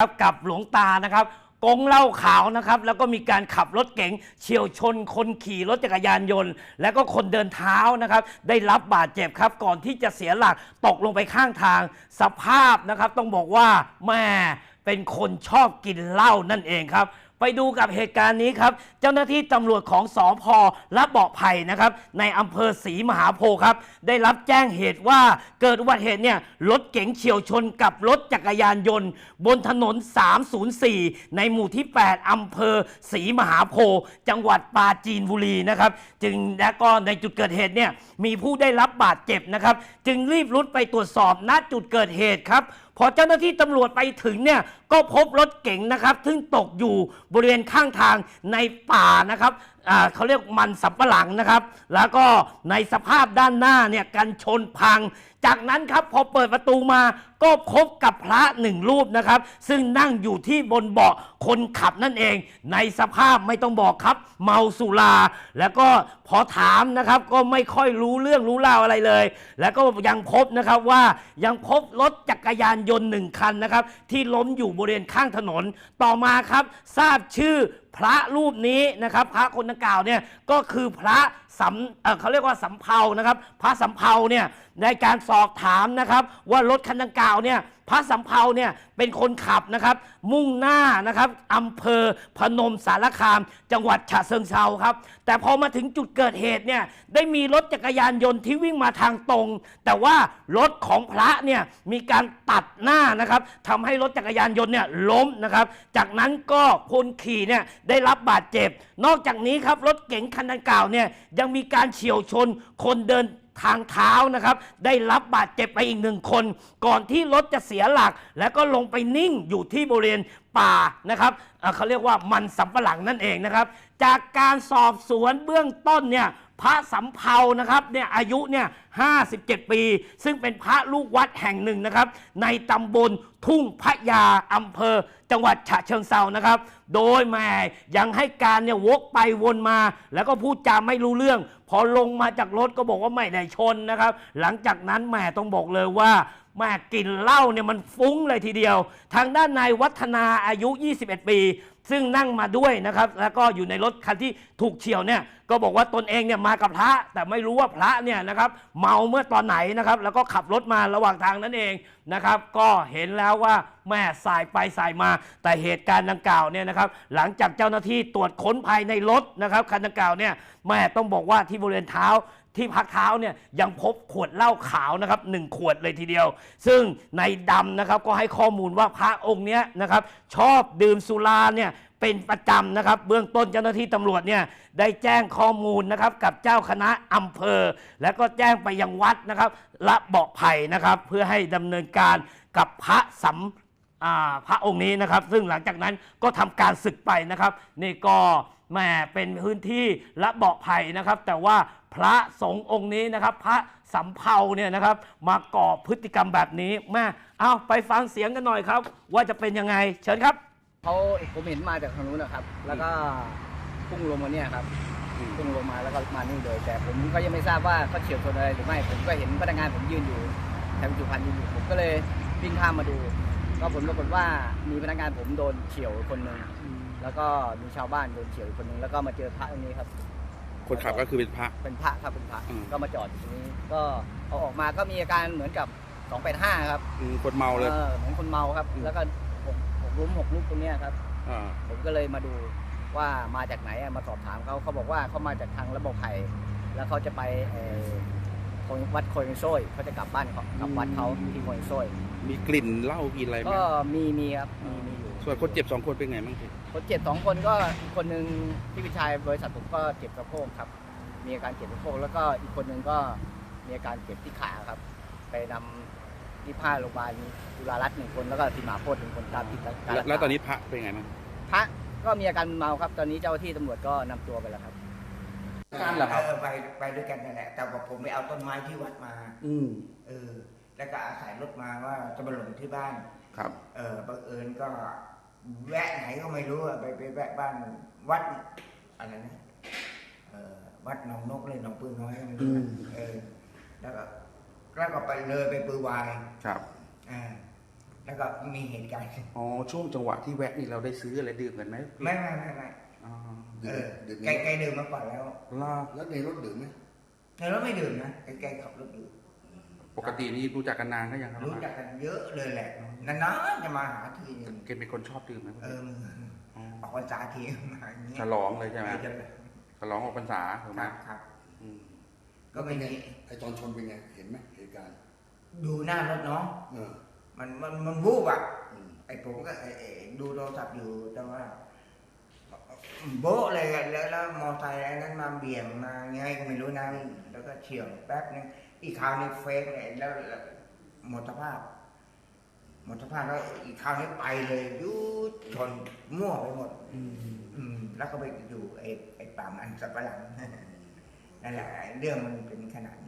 ครับกับหลวงตานะครับกงเหล้าขาวนะครับ แล้วก็มีการขับรถเก๋งเฉียวชนคนขี่รถจักรยานยนต์ แล้วก็คนเดินเท้านะครับ ได้รับบาดเจ็บครับ ก่อนที่จะเสียหลักตกลงไปข้างทาง สภาพนะครับ ต้องบอกว่าแม่เป็นคนชอบกินเหล้านั่นเองครับ ไปดูกับเหตุการณ์นี้ครับ เจ้าหน้าที่ตำรวจของสอพและเบาะไผ่นะครับ ในอำเภอศรีมหาโพธิ์ครับ ได้รับแจ้งเหตุว่าเกิดอุบัติเหตุเนี่ยรถเก๋งเฉียวชนกับรถจักรยานยนต์ บนถนน 304 ในหมู่ที่ 8 อำเภอศรีมหาโพธิ์จังหวัดปราจีนบุรีนะครับ จึงและก็ในจุดเกิดเหตุเนี่ยมีผู้ได้รับบาดเจ็บนะครับ จึงรีบรุดไปตรวจสอบณจุดเกิดเหตุครับ พอเจ้าหน้าที่ตำรวจไปถึงเนี่ยก็พบรถเก๋งนะครับ ซึ่งตกอยู่บริเวณข้างทางในป่านะครับ อ่าเขาเรียกมันสับปะหลังนะครับ แล้วก็ในสภาพด้านหน้าเนี่ยกันชนพัง จากนั้นครับพอเปิดประตูมาก็พบกับพระหนึ่งรูปนะครับ ซึ่งนั่งอยู่ที่บนเบาะคนขับนั่นเอง ในสภาพไม่ต้องบอกครับ เมาสุรา แล้วก็พอถามนะครับก็ไม่ค่อยรู้เรื่องรู้ราวอะไรเลย แล้วก็ยังพบนะครับว่ายังพบรถจักรยานยนต์หนึ่งคันนะครับ ที่ล้มอยู่บริเวณข้างถนน ต่อมาครับทราบชื่อ พระรูปนี้นะครับ พระคนดังกล่าวเนี่ยก็คือพระสำเอ่อเขาเรียกว่าสำเภานะครับ พระสำเภาเนี่ยในการสอบถามนะครับ ว่ารถคันดังกล่าวเนี่ย พระสำเภาเนี่ยเป็นคนขับนะครับ มุ่งหน้านะครับอำเภอพนมสารคาม จังหวัดฉะเชิงเทราครับ แต่พอมาถึงจุดเกิดเหตุเนี่ยได้มีรถจักรยานยนต์ที่วิ่งมาทางตรง แต่ว่ารถของพระเนี่ยมีการตัดหน้านะครับทำให้รถจักรยานยนต์เนี่ยล้มนะครับ จากนั้นก็คนขี่เนี่ยได้รับบาดเจ็บ นอกจากนี้ครับรถเก๋งคันดังกล่าวเนี่ยยังมีการเฉียวชนคนเดิน ทางเท้านะครับ ได้รับบาดเจ็บไปอีกหนึ่งคน ก่อนที่รถจะเสียหลัก แล้วก็ลงไปนิ่งอยู่ที่บริเวณป่านะครับเขาเรียกว่ามันสำปะหลังนั่นเองนะครับ จากการสอบสวนเบื้องต้นเนี่ย พระสำเภานะครับเนี่ยอายุเนี่ย57 ปี ซึ่งเป็นพระลูกวัดแห่งหนึ่งนะครับ ในตำบลทุ่งพระยาอำเภอ จังหวัดฉะเชิงเซานะครับ โดยแม่ยังให้การเนี่ยวกไปวนมา แล้วก็พูดจาไม่รู้เรื่อง พอลงมาจากรถก็บอกว่าไม่ได้ชนนะครับ หลังจากนั้นแม่ต้องบอกเลยว่าแม่กลินเหล้าเนี่ยมันฟุ้งเลยทีเดียว ทางด้านนายวัฒนาอายุ 21 ปี ซึ่งนั่งมาด้วยนะครับ แล้วก็อยู่ในรถคันที่ถูกเฉียวเนี่ยก็บอกว่าตนเองเนี่ยมากับพระ แต่ไม่รู้ว่าพระเนี่ยนะครับเมาเมื่อตอนไหนนะครับ แล้วก็ขับรถมาระหว่างทางนั่นเอง นะครับ ก็เห็นแล้วว่าแม่สายไปสายมา แต่เหตุการณ์ดังกล่าวเนี่ยนะครับ หลังจากเจ้าหน้าที่ตรวจค้นภายในรถนะครับคันดังกล่าวเนี่ยแม่ต้องบอกว่าที่บริเวณเท้าที่พักเท้าเนี่ยยังพบขวดเหล้าขาวนะครับหนึ่งขวดเลยทีเดียว ซึ่งในดำนะครับก็ให้ข้อมูลว่าพระองค์เนี้ยนะครับชอบดื่มสุราเนี่ย เป็นประจำนะครับ เบื้องต้นเจ้าหน้าที่ตำรวจเนี่ยได้แจ้งข้อมูลนะครับกับเจ้าคณะอำเภอ แล้วก็แจ้งไปยังวัดนะครับละเบาะไผ่นะครับ เพื่อให้ดำเนินการกับพระสำอ่าพระองค์นี้นะครับ ซึ่งหลังจากนั้นก็ทำการศึกไปนะครับนี่ก็แหม่เป็นพื้นที่ละเบาะไผ่นะครับ แต่ว่าพระสงฆ์องค์นี้นะครับ พระสำเภาเนี่ยนะครับ มาก่อพฤติกรรมแบบนี้แม่เอาไปฟังเสียงกันหน่อยครับ ว่าจะเป็นยังไงเชิญครับ เขาผมเห็นมาจากทางนู้นนะครับ แล้วก็พุ่งลงมาเนี่ยครับพุ่งลงมาแล้วก็มานี่เลย แต่ผมก็ยังไม่ทราบว่าเขาเฉียวชนอะไรหรือไม่ ผมก็เห็นพนักงานผมยืนอยู่แถวจุพันธ์ยืนอยู่ผมก็เลยวิ่งข้ามมาดู ก็ผลปรากฏว่ามีพนักงานผมโดนเฉียวคนหนึ่งแล้วก็มีชาวบ้านโดนเฉียวอีกคนหนึ่งแล้วก็มาเจอพระตรงนี้ครับ คนขับก็คือเป็นพระเป็นพระครับเป็นพระอืมก็มาจอดอยู่ตรงนี้ ก็เอาออกมาก็มีอาการเหมือนกับ285ครับอืมคนเมาเลยเออเหมือนคนเมาครับอืมแล้วก็หกหก ล้มหกลุกตรงเนี้ยครับ อ่าผมก็เลยมาดูว่ามาจากไหนอะมาสอบถามเขาเขาบอกว่าเขามาจากทางระบบไผ่แล้วเขาจะไปเอ่อโคงวัดโคยงโซ่ยเขาจะกลับบ้านเขากลับวัดเขาที่โคยงโซ่ยมีกลิ่นเหล้ากินอะไรไหมก็มีมีครับมีมีอยู่ ส่วนคนเจ็บสองคนเป็นไงบ้างพี่คนเจ็บสองคนก็อีกคนหนึ่งที่เป็นชายบริษัทผมก็เจ็บสะโพกครับ มีอาการเจ็บสะโพกแล้วก็อีกคนหนึ่งก็มีอาการเจ็บที่ขาครับ ไปนำ ที่ผ้าโรงพยาบาลจุฬารัตน์หนึ่งคนแล้วก็ที่หมาโพธิ์หนึ่งคนตามที่การแล้วรักษาแล้วตอนนี้พระเป็นไงบ้างพระก็มีอาการมึนเมาครับ ตอนนี้เจ้าหน้าที่ตำรวจก็นำตัวไปแล้วครับการเหรอครับเออไปไปด้วยกันนั่นแหละแต่ว่าผมไปเอาต้นไม้ที่วัดมา อืมเออ แล้วก็อาศัยรถมาว่าจะมาหลงที่บ้าน ครับ เออบังเอิญก็แวะไหนก็ไม่รู้อะไปไปแวะบ้านวัดอะไรนะเออวัดหนองนกเลยหนองปืนน้อยไม่รู้นะเออแล้วก็ แล้วก็ไปเลยไปปือวายครับอ่าแล้วก็มีเหตุการณ์อ๋อช่วงจังหวะที่แวะนี่เราได้ซื้ออะไรดื่มกันไหมพี่ไม่ไม่ไม่ไม่อ๋อเออดื่มแกแกดื่มมาก่อนแล้วล่าแล้วในรถดื่มไหมในรถไม่ดื่มนะแกแกขับรถอยู่ปกตินี่รู้จักกันนานก็ยังครับรู้จักกันเยอะเลยแหละนานๆจะมาหาทีนึงเกณเป็นคนชอบดื่มไหมเอออ๋อออกพรรษาทีมาอย่างเงี้ยฉลองเลยใช่ไหมจะฉลองออกพรรษาถูกไหคมรับครับ อืมก็ไม่มีไอตอนชนเป็นไงเห็นไหมเหตุการณ์ดูหน้ารถเนาะเออ มันมันมันวูบอะอืม ไอ้ผมก็ไอ้ไอ้ดูโทรศัพท์อยู่แต่ว่าโบ๊ะเลยอะแล้วแล้วมอไซค์ไอ้นั้นมาเบี่ยงมาไงก็ไม่รู้นะแล้วก็เฉียวแป๊บนึงอีกคราวนี้เฟกเลยแล้วแล้วหมดสภาพ หมดสภาพแล้วอีกคราวนี้ไปเลยยุดชนมั่วไปหมด อืมแล้วก็ไปอยู่ไอ้ไอ้ป่ามันสับปะหลัง นั่นแหละเรื่องมันเป็นขนาดนี้